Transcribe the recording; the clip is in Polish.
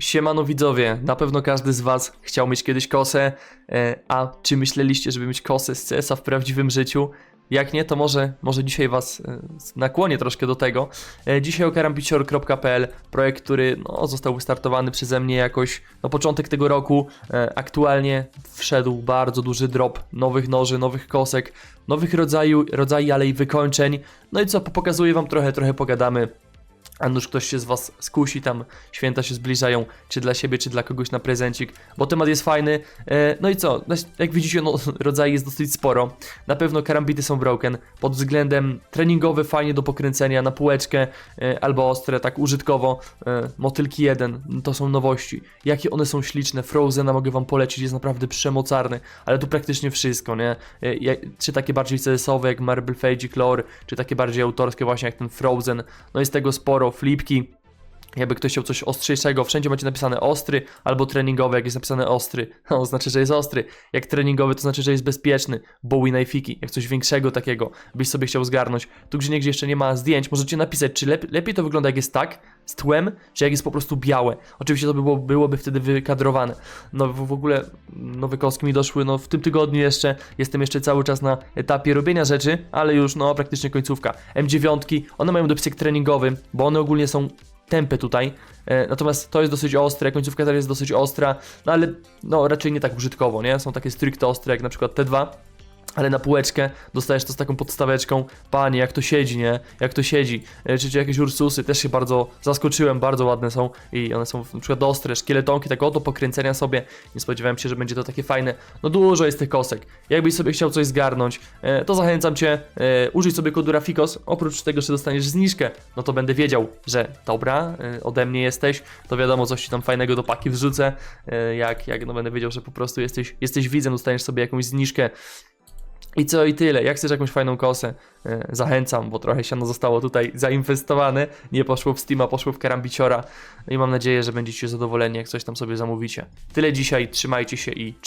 Siemano widzowie, na pewno każdy z was chciał mieć kiedyś kosę, e, a czy myśleliście, żeby mieć kosę z CS-a w prawdziwym życiu? Jak nie, to może, może dzisiaj was e, nakłonię troszkę do tego. E, Dzisiaj o karambicior.pl, projekt, który no, został wystartowany przeze mnie jakoś na początek tego roku. Aktualnie wszedł bardzo duży drop nowych noży, nowych kosek, nowych rodzaju, rodzajów, ale i wykończeń. No i co, pokazuję wam trochę, trochę pogadamy. A nuż ktoś się z Was skusi, tam święta się zbliżają, czy dla siebie, czy dla kogoś na prezencik, bo temat jest fajny. E, No i co, No, jak widzicie, no, rodzajów jest dosyć sporo. Na pewno karambity są broken, pod względem treningowy fajnie do pokręcenia na półeczkę, e, albo ostre, tak użytkowo. E, Motylki 1, to są nowości. Jakie one są śliczne, Frozena mogę Wam polecić, jest naprawdę przemocarny, ale tu praktycznie wszystko, nie? Czy takie bardziej CS-owe jak Marble Fade Lore, czy takie bardziej autorskie właśnie jak ten Frozen, no jest tego sporo, flipki, jakby ktoś chciał coś ostrzejszego, wszędzie macie napisane ostry albo treningowy, jak jest napisane ostry, to znaczy, że jest ostry, jak treningowy to znaczy, że jest bezpieczny, Bowie Knife'iki, jak coś większego takiego byś sobie chciał zgarnąć, tu gdzie niegdzie jeszcze nie ma zdjęć, możecie napisać, czy lep lepiej to wygląda jak jest tak, z tłem, czy jak jest po prostu białe, oczywiście to by było, byłoby wtedy wykadrowane, no w, ogóle nowe kostki mi doszły, no w tym tygodniu jeszcze, jestem jeszcze cały czas na etapie robienia rzeczy, ale już no praktycznie końcówka, M9, one mają dopisek treningowy, bo one ogólnie są tempy tutaj. E, natomiast to jest dosyć ostre, końcówka też jest dosyć ostra, no ale no raczej nie tak użytkowo, nie? Są takie stricte ostre jak na przykład T2. Ale na półeczkę dostajesz to z taką podstaweczką. Panie, jak to siedzi, nie? Jak to siedzi. E, Czy, czy jakieś Ursusy też się bardzo zaskoczyłem, bardzo ładne są i one są na przykład ostre, szkieletonki, tak oto pokręcenia sobie. Nie spodziewałem się, że będzie to takie fajne. No dużo jest tych kosek. Jakbyś sobie chciał coś zgarnąć, e, to zachęcam Cię, e, użyj sobie kodu Rafikos. Oprócz tego, że dostaniesz zniżkę, no to będę wiedział, że dobra, ode mnie jesteś, to wiadomo, coś Ci tam fajnego do paki wrzucę. Jak, jak no będę wiedział, że po prostu jesteś, jesteś widzem, dostaniesz sobie jakąś zniżkę. I co i tyle. Jak chcesz jakąś fajną kosę, e, zachęcam, bo trochę siano zostało tutaj zainwestowane. Nie poszło w Steama, poszło w Karambiciora. I mam nadzieję, że będziecie zadowoleni, jak coś tam sobie zamówicie. Tyle dzisiaj, trzymajcie się i cześć.